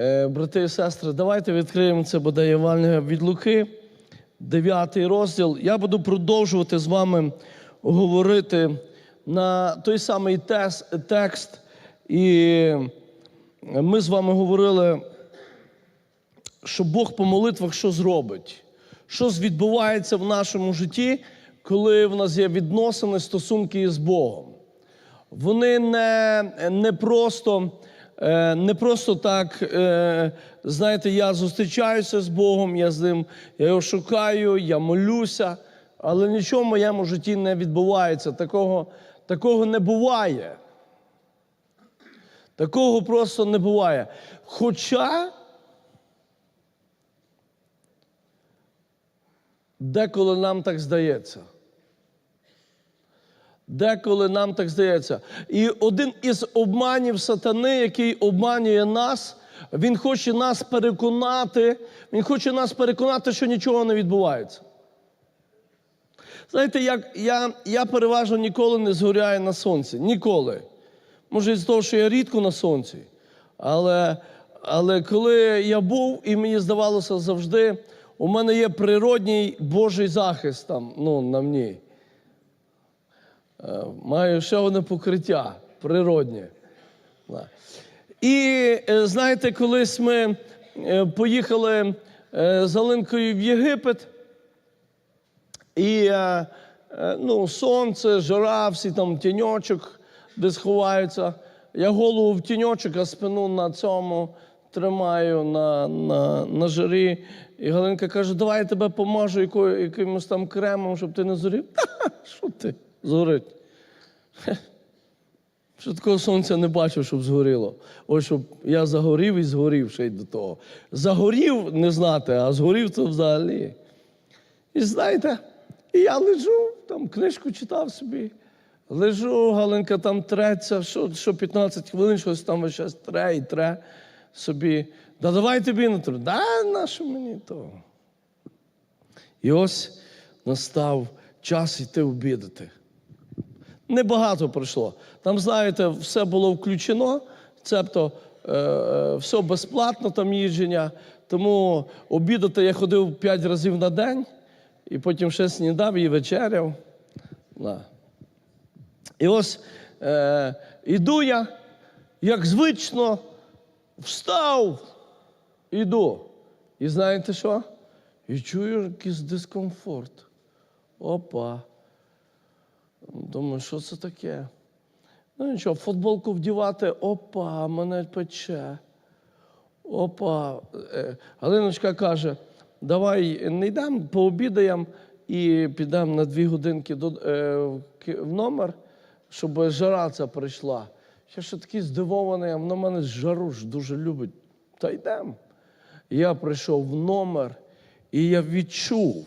Е, Брати і сестри, давайте відкриємо це буде Євангелія від Луки, 9 розділ. Я буду продовжувати з вами говорити на той самий текст. І ми з вами говорили, що Бог по молитвах що зробить? Що відбувається в нашому житті, коли в нас є відносини, стосунки із Богом? Вони не, не просто. Е, Не просто так, е, знаєте, я зустрічаюся з Богом, я з ним я його шукаю, я молюся, але нічого в моєму житті не відбувається. Такого, такого не буває. Такого просто не буває. Хоча деколи нам так здається. Деколи нам так здається. І один із обманів сатани, який обманює нас, він хоче нас переконати, він хоче нас переконати, що нічого не відбувається. Знаєте, як я, я переважно ніколи не згоряю на сонці. Ніколи. Може, з того, що я рідко на сонці. Але, але коли я був, і мені здавалося завжди, у мене є природній Божий захист там, ну, на мені. Е, Маю ще одне покриття природнє. І е, знаєте, колись ми е, поїхали з Алинкою в Єгипет, і ну, сонце, жара, всі там тіньочок, де сховаються. Я голову в тіньочок, а спину на цьому тримаю на, на, на жарі. І Галинка каже: давай я тебе помажу якою, якимось там кремом, щоб ти не зорів. Що ти згорить? Що такого сонця не бачив, щоб згоріло. Ось щоб я загорів і згорів ще й до того. Загорів не знати, а згорів то взагалі. І знаєте, і я лежу, там книжку читав собі. Лежу, Галинка там треться, що, що 15 хвилин, щось там весь тре і тре собі. Да давай тобі на тру. Да, нащо мені то? І ось настав час йти обідати. Небагато пройшло. Там, знаєте, все було включено, цебто е, е, все безплатно там їждження. Тому обідати я ходив 5 разів на день, і потім ще снідав і вечеряв. Да. І ось е, іду я, як звично, встав, іду. І знаєте що? І чую якийсь дискомфорт. Опа. Думаю, що це таке? Ну нічого, футболку вдівати, опа, мене пече. Опа. Е, Галиночка каже, давай не йдемо, пообідаємо і підемо на дві годинки до, е, в номер, щоб жара ця прийшла. Я ще такий здивований, а вона мене жару ж дуже любить. Та йдемо. Я прийшов в номер, і я відчув,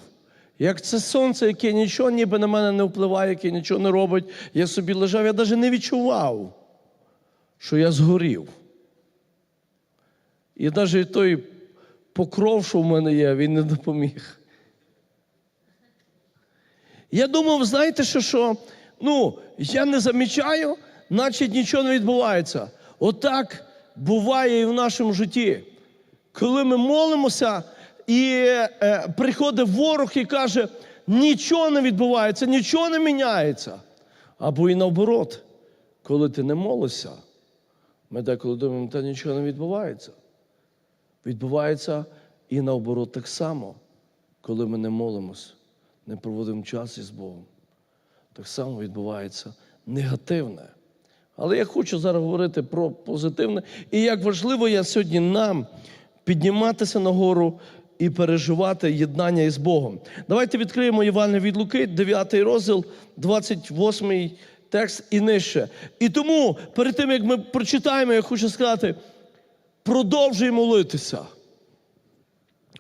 як це сонце, яке нічого ніби на мене не впливає, яке нічого не робить. Я собі лежав, я навіть не відчував, що я згорів. І навіть той покров, що в мене є, він не допоміг. Я думав, знаєте, що, що ну, я не замічаю, значить нічого не відбувається. Отак буває і в нашому житті. Коли ми молимося, і е, приходить ворог і каже, нічого не відбувається, нічого не міняється. Або і наоборот, коли ти не молишся, ми деколи думаємо, та нічого не відбувається. Відбувається і наоборот так само, коли ми не молимось, не проводимо час із Богом. Так само відбувається негативне. Але я хочу зараз говорити про позитивне і як важливо я сьогодні нам підніматися нагору і переживати єднання із Богом. Давайте відкриємо Івана від Луки, 9 розділ, 28 текст і нижче. І тому, перед тим як ми прочитаємо, я хочу сказати, продовжуй молитися.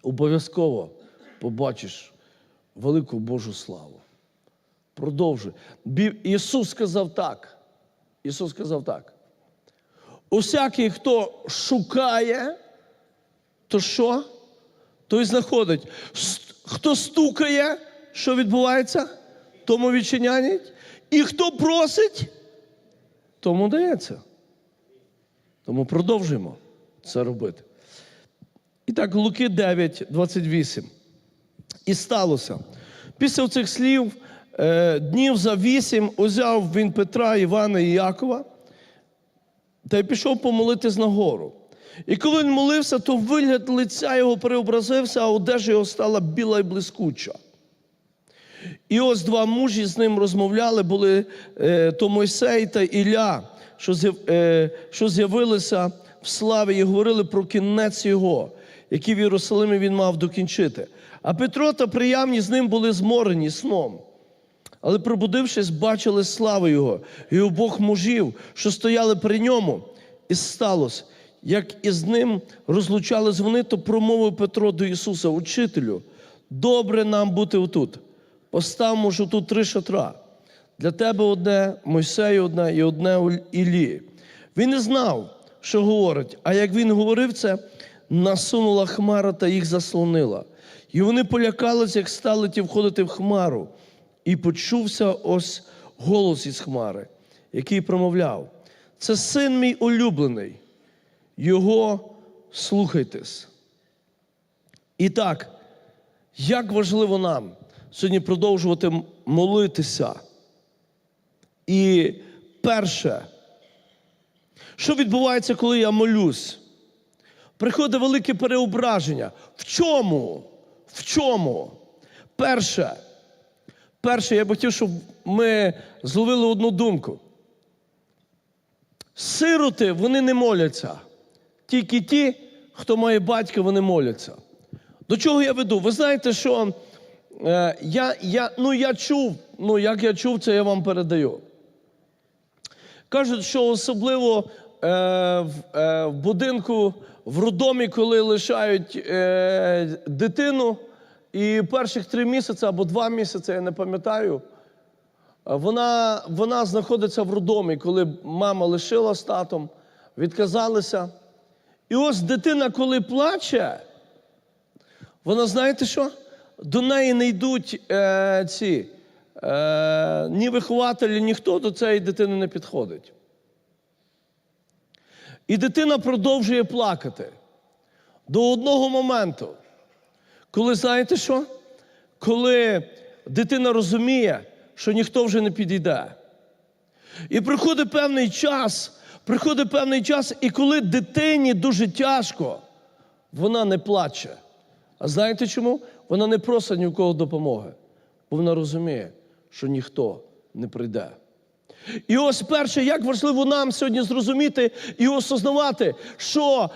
Обов'язково побачиш велику Божу славу. Продовжуй. Ісус сказав так. Ісус сказав так. Усякий, хто шукає, то що? Той знаходить. Хто стукає, що відбувається? Тому відчинянять. І хто просить, тому дається. Тому продовжуємо це робити. І так, Луки 9, 28. І сталося. Після цих слів, е, днів за вісім, узяв він Петра, Івана і Якова та й пішов помолитись на гору. І коли він молився, то вигляд лиця його преобразився, а одежа його стала біла і блискуча. І ось два мужі з ним розмовляли, були е, то Мойсей та Ілля, е, що з'явилися в славі і говорили про кінець його, який в Єрусалимі він мав докінчити. А Петро та приявні з ним були зморені сном. Але, пробудившись, бачили славу Його і обох мужів, що стояли при ньому, і сталося, як із ним розлучались вони, то промовив Петро до Ісуса, Учителю, добре нам бути отут. Поставимо ж тут три шатра. Для тебе одне, Мойсею одне і одне Іллі. Він не знав, що говорить, а як він говорив це, насунула хмара та їх заслонила. І вони полякались, як стали ті входити в хмару. І почувся ось голос із хмари, який промовляв: Це син мій улюблений, його слухайтесь. І так, як важливо нам сьогодні продовжувати молитися. І перше, що відбувається, коли я молюсь? Приходить велике переображення. В чому? В чому? Перше, перше, я б хотів, щоб ми зловили одну думку. Сироти вони не моляться. Тільки ті, хто має батька, вони моляться. До чого я веду? Ви знаєте, що е, я, я, ну, я чув, ну як я чув, це я вам передаю. Кажуть, що особливо е, в, е, в будинку в роддомі, коли лишають е, дитину, і перших три місяці або два місяці, я не пам'ятаю, вона, вона знаходиться в роддомі, коли мама лишила з татом, відказалися. І ось дитина, коли плаче, вона знаєте що? До неї не йдуть е, ці е, ні вихователі, ніхто до цієї дитини не підходить. І дитина продовжує плакати до одного моменту, коли знаєте що? Коли дитина розуміє, що ніхто вже не підійде. І приходить певний час, приходить певний час, і коли дитині дуже тяжко, вона не плаче. А знаєте чому? Вона не просить ні в кого допомоги, бо вона розуміє, що ніхто не прийде. І ось перше, як важливо нам сьогодні зрозуміти і осознавати, що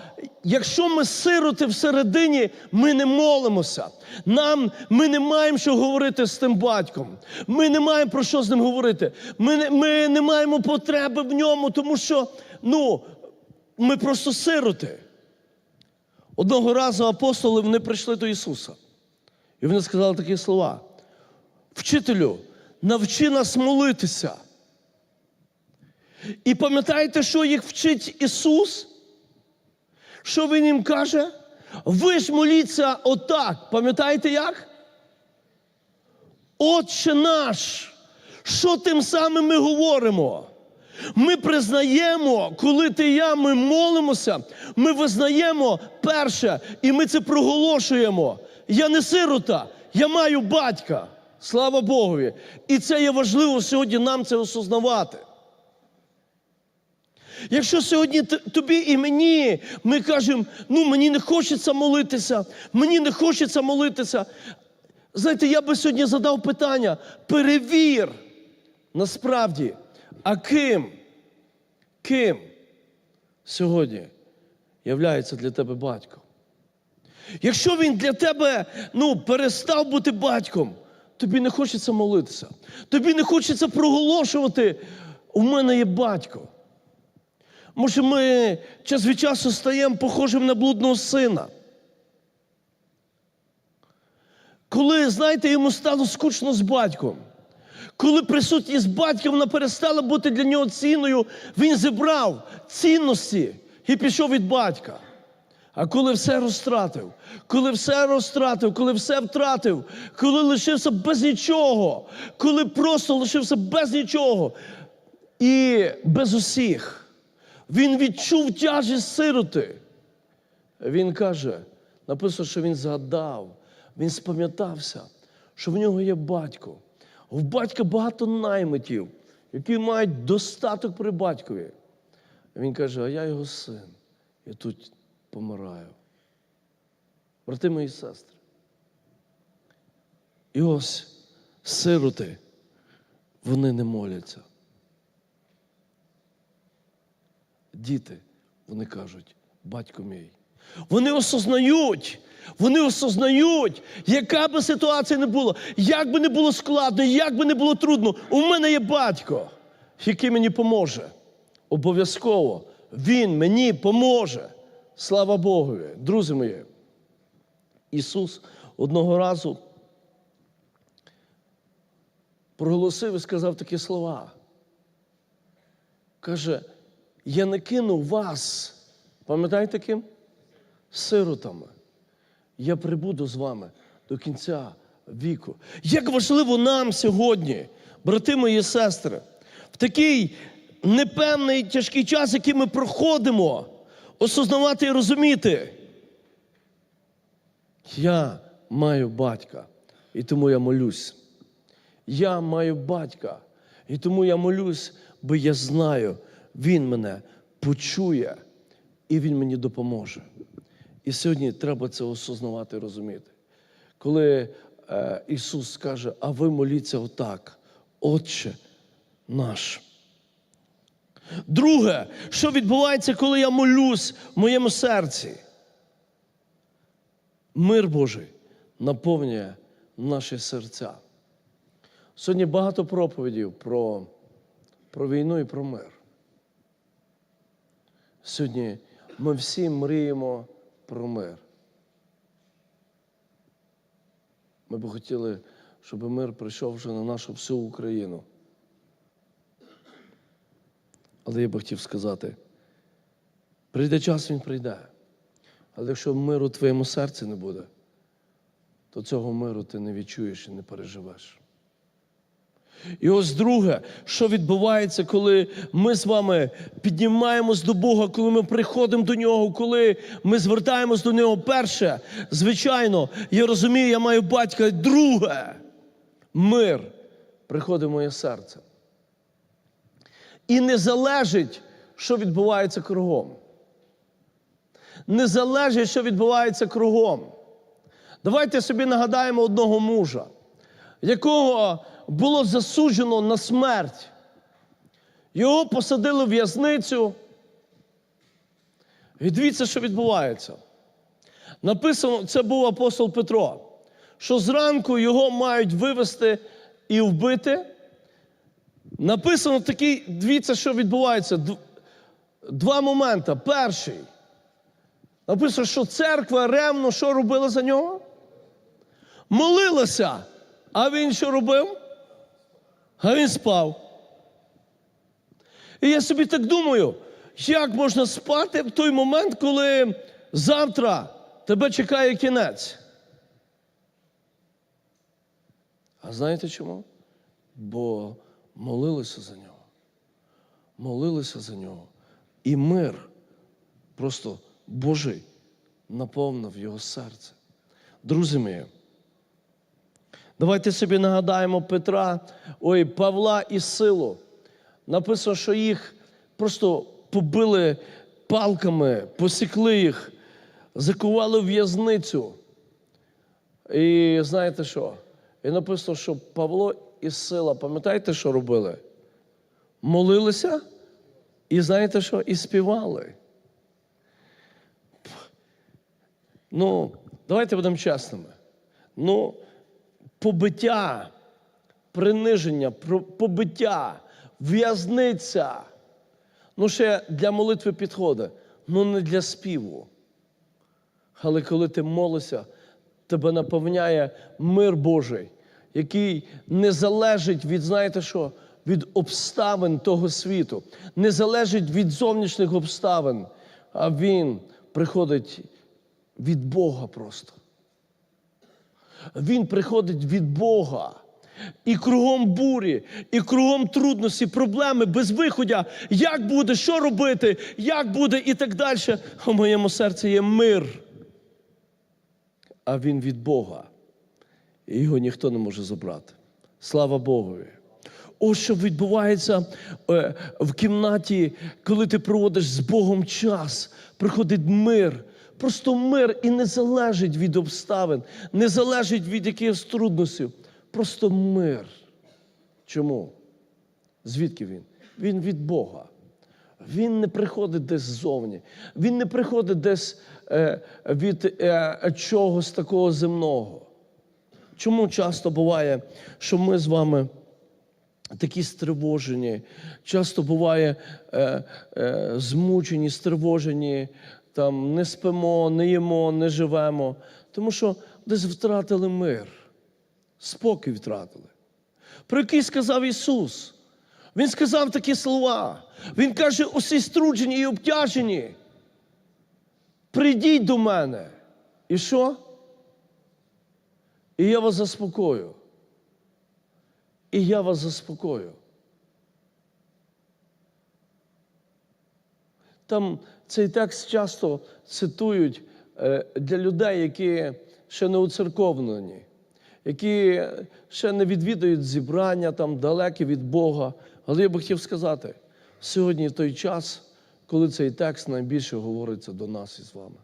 якщо ми сироти всередині, ми не молимося. Нам ми не маємо що говорити з тим батьком. Ми не маємо про що з ним говорити. Ми не, ми не маємо потреби в ньому, тому що ну, ми просто сироти. Одного разу апостоли вони прийшли до Ісуса. І вони сказали такі слова: Вчителю, навчи нас молитися. І пам'ятаєте, що їх вчить Ісус? Що Він їм каже? Ви ж моліться отак. Пам'ятаєте як? Отче наш, що тим самим ми говоримо? Ми признаємо, коли ти і я, ми молимося, ми визнаємо перше, і ми це проголошуємо. Я не сирота, я маю батька. Слава Богові. І це є важливо сьогодні нам це осознавати. Якщо сьогодні тобі і мені ми кажемо, ну мені не хочеться молитися, мені не хочеться молитися. Знаєте, я би сьогодні задав питання: перевір насправді, а ким, ким сьогодні являється для тебе батьком? Якщо він для тебе ну, перестав бути батьком, тобі не хочеться молитися, тобі не хочеться проголошувати, у мене є батько. Може, ми час від часу стаємо похожим на блудного сина. Коли, знаєте, йому стало скучно з батьком, коли присутність батька вона перестала бути для нього цінною, він зібрав цінності і пішов від батька. А коли все розтратив, коли все розтратив, коли все втратив, коли лишився без нічого, коли просто лишився без нічого і без усіх, він відчув тяжість сироти. Він каже: написано, що він згадав, він спам'ятався, що в нього є батько. В батька багато наймитів, які мають достаток при батькові. Він каже, а я його син, і тут помираю. Брати мої сестри. І ось сироти, вони не моляться. Діти, вони кажуть, батько мій. Вони осознають, вони осознають, яка би ситуація не була, як би не було складно, як би не було трудно. У мене є батько, який мені поможе. Обов'язково Він мені поможе. Слава Богові, друзі мої. Ісус одного разу проголосив і сказав такі слова. Каже, я не кину вас, пам'ятаєте ким? Сиротами. Я прибуду з вами до кінця віку. Як важливо нам сьогодні, брати мої сестри, в такий непевний тяжкий час, який ми проходимо, осознавати і розуміти. Я маю батька, і тому я молюсь. Я маю батька, і тому я молюсь, бо я знаю, він мене почує і він мені допоможе. І сьогодні треба це осознавати і розуміти. Коли е, Ісус скаже, а ви моліться отак, Отче наш. Друге, що відбувається, коли я молюсь в моєму серці? Мир Божий наповнює наші серця. Сьогодні багато проповідів про, про війну і про мир. Сьогодні ми всі мріємо про мир. Ми б хотіли, щоб мир прийшов вже на нашу всю Україну. Але я би хотів сказати, прийде час, він прийде. Але якщо миру в твоєму серці не буде, то цього миру ти не відчуєш і не переживеш. І ось друге, що відбувається, коли ми з вами піднімаємось до Бога, коли ми приходимо до Нього, коли ми звертаємось до Нього. Перше, звичайно, я розумію, я маю батька. Друге, мир приходить в моє серце. І не залежить, що відбувається кругом. Не залежить, що відбувається кругом. Давайте собі нагадаємо одного мужа, якого було засуджено на смерть. Його посадили в в'язницю. І дивіться, що відбувається. Написано, це був апостол Петро, що зранку його мають вивезти і вбити. Написано такий, дивіться, що відбувається. Два моменти. Перший. Написано, що церква ревно що робила за нього? Молилася. А він що робив? А він спав. І я собі так думаю, як можна спати в той момент, коли завтра тебе чекає кінець? А знаєте чому? Бо молилися за нього. Молилися за нього. І мир просто Божий наповнив його серце. Друзі мої, давайте собі нагадаємо Петра, ой, Павла і Силу. Написано, що їх просто побили палками, посікли їх, закували в в'язницю. І знаєте що? І написано, що Павло і Сила, пам'ятаєте, що робили? Молилися і знаєте що? І співали. Ну, давайте будемо чесними. Ну, побиття, приниження, побиття, в'язниця. Ну, ще для молитви підходить, ну не для співу. Але коли ти молишся, тебе наповняє мир Божий, який не залежить від, знаєте що, від обставин того світу, не залежить від зовнішніх обставин, а він приходить від Бога просто. Він приходить від Бога. І кругом бурі, і кругом трудності, проблеми, безвиходя. Як буде, що робити, як буде і так далі. У моєму серці є мир. а він від Бога. І його ніхто не може забрати. Слава Богові. Ось що відбувається е, в кімнаті, коли ти проводиш з Богом час, приходить мир. Просто мир і не залежить від обставин, не залежить від якихось труднощів. Просто мир. Чому? Звідки він? Він від Бога. Він не приходить десь ззовні. Він не приходить десь е, від е, чогось такого земного. Чому часто буває, що ми з вами такі стривожені, часто буває е, е, змучені, стривожені, там не спимо, не їмо, не живемо, тому що десь втратили мир, спокій втратили. Про який сказав Ісус. Він сказав такі слова. Він каже, усі струджені і обтяжені. Прийдіть до мене. І що? І я вас заспокою. І я вас заспокою. Там цей текст часто цитують е, для людей, які ще не уцерковлені, які ще не відвідують зібрання, там далекі від Бога. Але я би хотів сказати, сьогодні той час, коли цей текст найбільше говориться до нас із вами.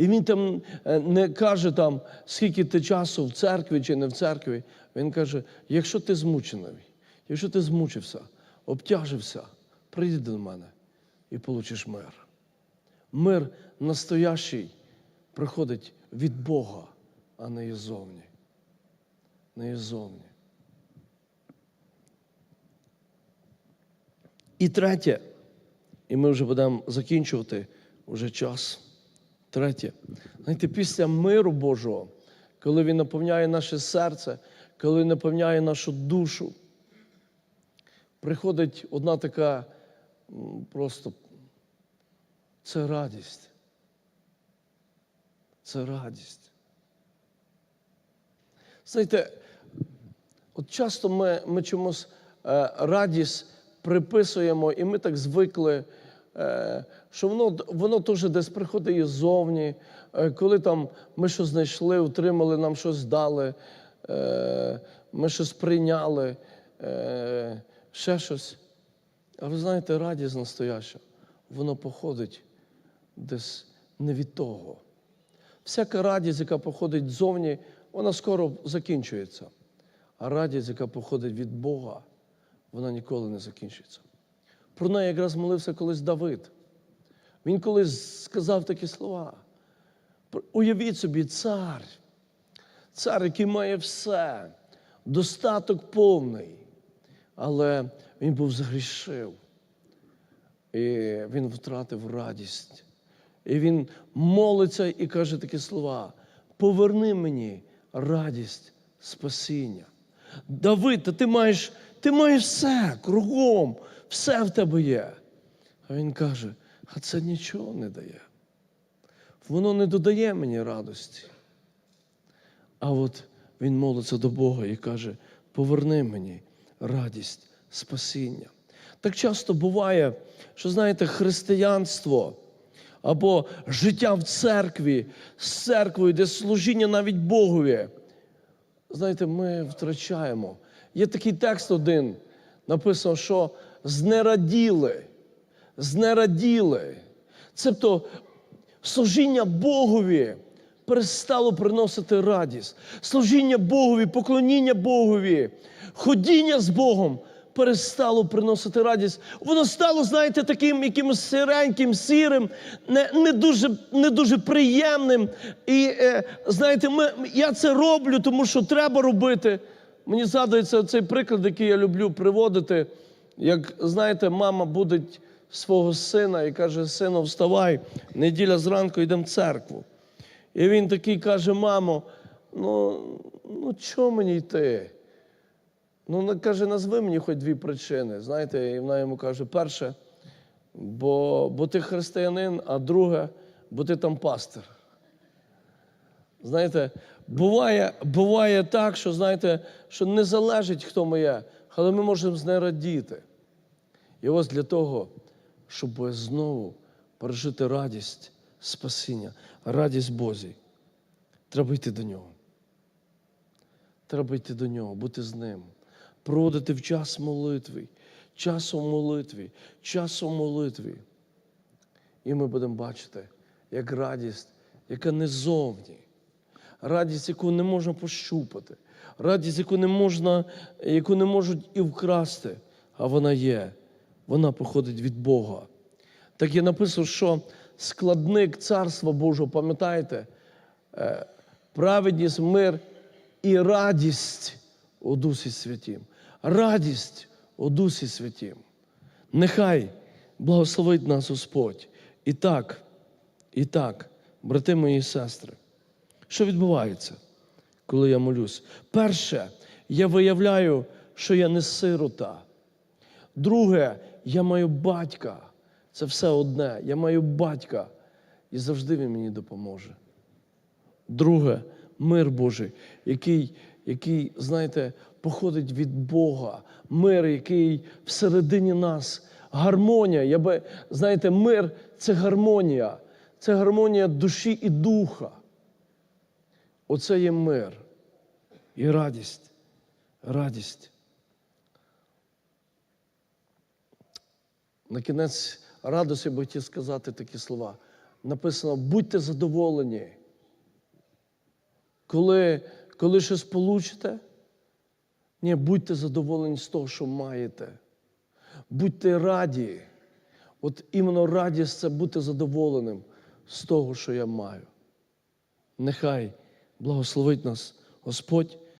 І він там е, не каже, там, скільки ти часу в церкві чи не в церкві. Він каже: якщо ти змучений, якщо ти змучився, обтяжився, прийди до мене і получиш мир. Мир настоящий приходить від Бога, а не іззовні. Не іззовні. І третє, і ми вже будемо закінчувати вже час. Третє, знаєте, після миру Божого, коли Він наповняє наше серце, коли наповняє нашу душу, приходить одна така просто це радість. Це радість. Знаєте, от часто ми, ми чомусь е, радість приписуємо, і ми так звикли, що воно, воно теж десь приходить іззовні, е, коли там ми щось знайшли, отримали, нам щось дали, е, ми щось прийняли, е, ще щось. А ви знаєте, радість настояща, воно походить десь не від того. Всяка радість, яка походить ззовні, вона скоро закінчується. А радість, яка походить від Бога, вона ніколи не закінчиться. Про неї якраз молився колись Давид. Він колись сказав такі слова. Уявіть собі, цар, цар, який має все, достаток повний, але він був згрішив. І він втратив радість. І він молиться і каже такі слова: поверни мені радість спасіння. Давид, та ти маєш, ти маєш все кругом, все в тебе є. А він каже: а це нічого не дає. Воно не додає мені радості. А от він молиться до Бога і каже: поверни мені радість спасіння. Так часто буває, що знаєте, християнство або життя в церкві, з церквою, де служіння навіть Богові. Знаєте, ми втрачаємо. Є такий текст один, написано, що знераділи, знераділи. Цебто служіння Богові перестало приносити радість. Служіння Богові, поклоніння Богові, ходіння з Богом перестало приносити радість. Воно стало, знаєте, таким якимось сиреньким, сірим, не, не, дуже, не дуже приємним. І е, знаєте, ми, я це роблю, тому що треба робити. Мені згадується цей приклад, який я люблю приводити. Як знаєте, мама будить свого сина і каже: Сину, вставай, неділя зранку йдемо в церкву. І він такий каже: Мамо, ну, ну чого мені йти? Ну, каже, назви мені хоч дві причини. Знаєте, і вона йому каже: перше, бо, бо ти християнин, а друге, бо ти там пастир. Знаєте, буває, буває так, що знаєте, що не залежить, хто ми є, але ми можемо з неї радіти. І ось для того, щоб знову пережити радість спасіння, радість Божій. Треба йти до нього. Треба йти до нього, бути з ним, проводити в час молитви, часом молитві, часом молитві. І ми будемо бачити, як радість, яка не зовні, радість, яку не можна пощупати, радість, яку не можна, яку не можуть і вкрасти, а вона є. Вона походить від Бога. Так є написано, що складник Царства Божого, пам'ятаєте, Е, праведність, мир і радість у Дусі Святім. Радість у Дусі Святім. Нехай благословить нас Господь. І так, і так, брати мої сестри, що відбувається, коли я молюсь? Перше, я виявляю, що я не сирота. Друге, я маю батька. Це все одне. Я маю батька. І завжди він мені допоможе. Друге, мир Божий, який, який, знаєте, походить від Бога. Мир, який всередині нас, гармонія. Я би, знаєте, мир це гармонія, це гармонія душі і духа. Оце є мир і радість. Радість. На кінець радості би хотів сказати такі слова. Написано: будьте задоволені. Коли, коли щось получите, ні, будьте задоволені з того, що маєте. Будьте раді. От іменно радість це бути задоволеним з того, що я маю. Нехай благословить нас Господь